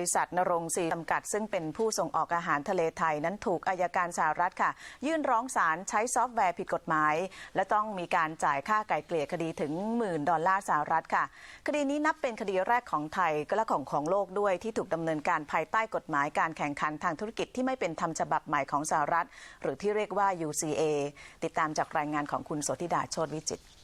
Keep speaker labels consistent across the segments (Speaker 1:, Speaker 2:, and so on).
Speaker 1: ริษัทนรงศรีจำกัด ซึ่งเป็นผู้ส่งออกอาหารทะเลไทยนั้นถูกอายการสหรัฐค่ะ ยื่นร้องศาลใช้ซอฟต์แวร์ผิดกฎหมาย และต้องมีการจ่ายค่าไก่เกลี่ยคดีถึงหมื่นดอลลาร์สหรัฐค่ะ คดีนี้นับเป็นคดีแรกของไทยและของของโลกด้วยที่ถูกดำเนินการภายใต้กฎหมายการแข่งขันทางธุรกิจที่ไม่เป็นธรรมฉบับใหม่ของสหรัฐ หรือที่เรียกว่า UCA ติดตามจากรายงานของคุณโสธิดาโชติวิจิตร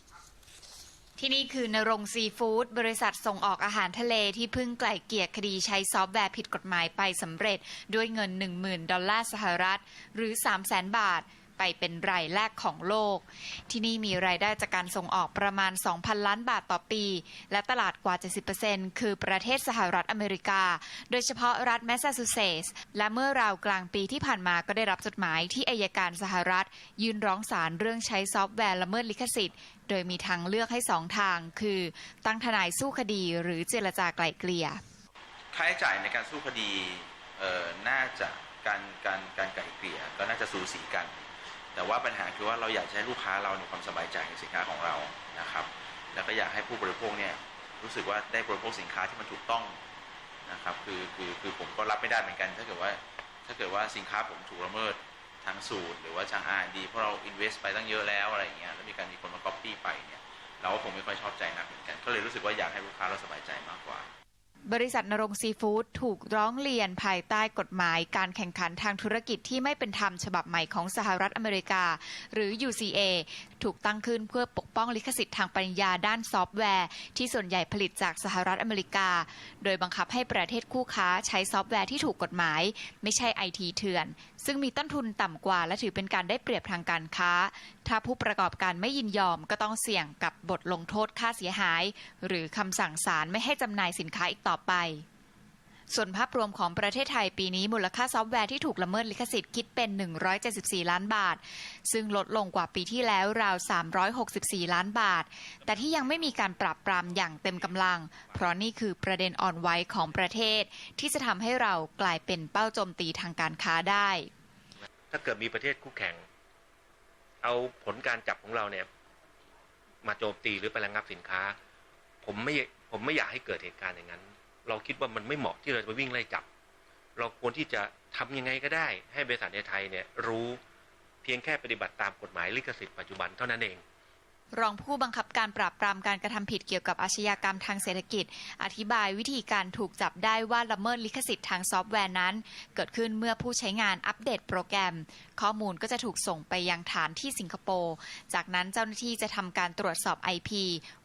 Speaker 2: ที่นี่คือนรงซีฟู้ดบริษัทส่งออกอาหารทะเลที่เพิ่งไกล่เกลี่ยคดีใช้ซอฟต์แวร์ผิดกฎหมายไปสำเร็จด้วยเงิน 10,000 ดอลลาร์สหรัฐ หรือ 300,000 บาท ไปเป็นรายแรกของโลก ที่นี่มีรายได้จากการส่งออกประมาณ 2,000 ล้านบาทต่อปี และตลาดกว่า 70%คือประเทศสหรัฐอเมริกา โดยเฉพาะรัฐแมสซาชูเซตส์และเมื่อราวกลางปีที่ผ่านมาก็ได้รับจดหมายที่อายการสหรัฐ ยื่นร้องศาลเรื่องใช้ซอฟต์แวร์ละเมิดลิขสิทธิ์ โดยมีทางเลือกให้สองทาง คือ ตั้งทนายสู้คดีหรือเจรจาไกล่เกลี่ย
Speaker 3: ค่าใช้จ่ายในการสู้คดีน่าจะการการการไกล่เกลี่ยก็น่าจะสูสีกัน แต่ว่าปัญหาคือว่าเราอยากให้ลูกค้าเราในยความสบายใจในสินค้าของเรานะครับ แล้วก็อยากให้ผู้บริโภคเนี่ยรู้สึกว่าได้บริโภคสินค้าที่มันถูกต้องนะครับคือคือคือผมก็รับไม่ได้เหมือนกัน ถ้าเกิดว่าถ้าเกิดว่าสินค้าผมถูกละเมิดทางสูตร หรือว่าทาง R&D เพราะเรา invest ไปตั้งเยอะแล้วอะไรอย่างเงี้ยแล้วมีการมีคนมา copy ไปเนี่ยเราก็คงไม่ค่อยชอบใจนักเหมือนกัน ก็เลยรู้สึกว่าอยากให้ลูกค้าเราสบายใจมากกว่า
Speaker 2: บริษัทนรงซีฟู้ดถูกร้องเรียนภายใต้กฎหมายการแข่งขันทางธุรกิจที่ไม่เป็นธรรมฉบับใหม่ของสหรัฐอเมริกา หรือ UCA ถูกตั้งขึ้นเพื่อปกป้องลิขสิทธิ์ทางปริญญาด้านซอฟต์แวร์ ที่ส่วนใหญ่ผลิตจากสหรัฐอเมริกา โดยบังคับให้ประเทศคู่ค้าใช้ซอฟต์แวร์ที่ถูกกฎหมาย ไม่ใช่ไอทีเถื่อน ซึ่งมีต้นทุนต่ำกว่า และถือเป็นการได้เปรียบทางการค้า ถ้าผู้ประกอบการไม่ยินยอมก็ต้องเสี่ยงกับบทลงโทษค่าเสียหาย หรือคำสั่งศาลไม่ให้จำหน่ายสินค้าอีกต่อไป ส่วนภาพรวมของประเทศไทยปีนี้มูลค่าซอฟต์แวร์ที่ถูกละเมิดลิขสิทธิ์คิดเป็น 174 ล้านบาท ซึ่งลดลงกว่าปีที่แล้วราว 364 ล้านบาท แต่ที่ยังไม่มีการปราบปรามอย่างเต็มกำลัง เพราะนี่คือประเด็นอ่อนไหวของประเทศ ที่จะทำให้เรากลายเป็นเป้าโจมตีทางการค้าได้
Speaker 4: ถ้าเกิดมีประเทศคู่แข่ง เอาผลการจับของเราเนี่ย มาโจมตีหรือไประงับสินค้า ผมไม่ผมไม่อยากให้เกิดเหตุการณ์อย่างนั้น เราคิดว่ามันไม่เหมาะที่เราจะไปวิ่งไล่จับ เราควรที่จะทำยังไงก็ได้ ให้บริษัทในไทยเนี่ยรู้เพียงแค่ปฏิบัติตามกฎหมายลิขสิทธิ์ปัจจุบันเท่านั้นเอง
Speaker 2: รองผู้บังคับการปราบปรามการกระทำผิดเกี่ยวกับอาชญากรรมทางเศรษฐกิจ อธิบายวิธีการถูกจับได้ว่าละเมิดลิขสิทธิ์ทางซอฟต์แวร์นั้น เกิดขึ้นเมื่อผู้ใช้งานอัปเดตโปรแกรม ข้อมูลก็จะถูกส่งไปยังฐานที่สิงคโปร์จากนั้นเจ้าหน้าที่จะทำการตรวจสอบ IP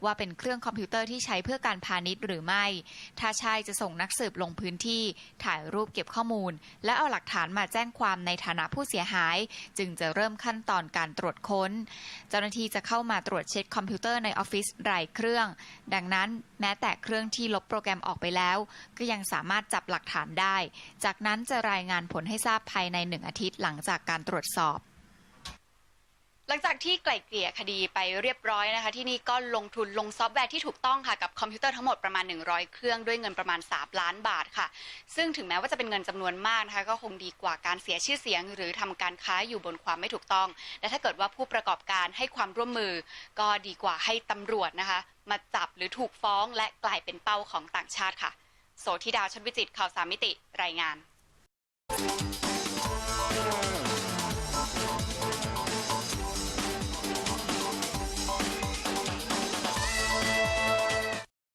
Speaker 2: ว่าเป็นเครื่องคอมพิวเตอร์ที่ใช้เพื่อการพาณิชย์หรือไม่ ถ้าใช่จะส่งนักสืบลงพื้นที่ ถ่ายรูปเก็บข้อมูล และเอาหลักฐานมาแจ้งความในฐานะผู้เสียหาย จึงจะเริ่มขั้นตอนการตรวจค้น เจ้าหน้าที่จะเข้ามาตรวจวจเช็คคอมพิวเตอร์ในออฟฟิศรายเครื่อง ดังนั้นแม้แต่เครื่องที่ลบโปรแกรมออกไปแล้ว ก็ยังสามารถจับหลักฐานได้ จากนั้นจะรายงานผลให้ทราบภายในหนึ่งอาทิตย์หลังจากการตรวจสอบ
Speaker 5: หลังจากที่ไกล่เกลี่ยคดีไปเรียบร้อยนะคะ ที่นี่ก็ลงทุนลงซอฟต์แวร์ที่ถูกต้องค่ะกับคอมพิวเตอร์ทั้งหมดประมาณ 100 เครื่องด้วยเงินประมาณ 3 ล้านบาทค่ะ ซึ่งถึงแม้ว่าจะเป็นเงินจำนวนมากนะคะก็คงดีกว่าการเสียชื่อเสียง หรือทำการค้าอยู่บนความไม่ถูกต้อง และถ้าเกิดว่าผู้ประกอบการให้ความร่วมมือ ก็ดีกว่าให้ตำรวจนะคะ มาจับหรือถูกฟ้องและกลายเป็นเป้าของต่างชาติค่ะ โสธิดาชนวิจิตข่าวสามมิติรายงาน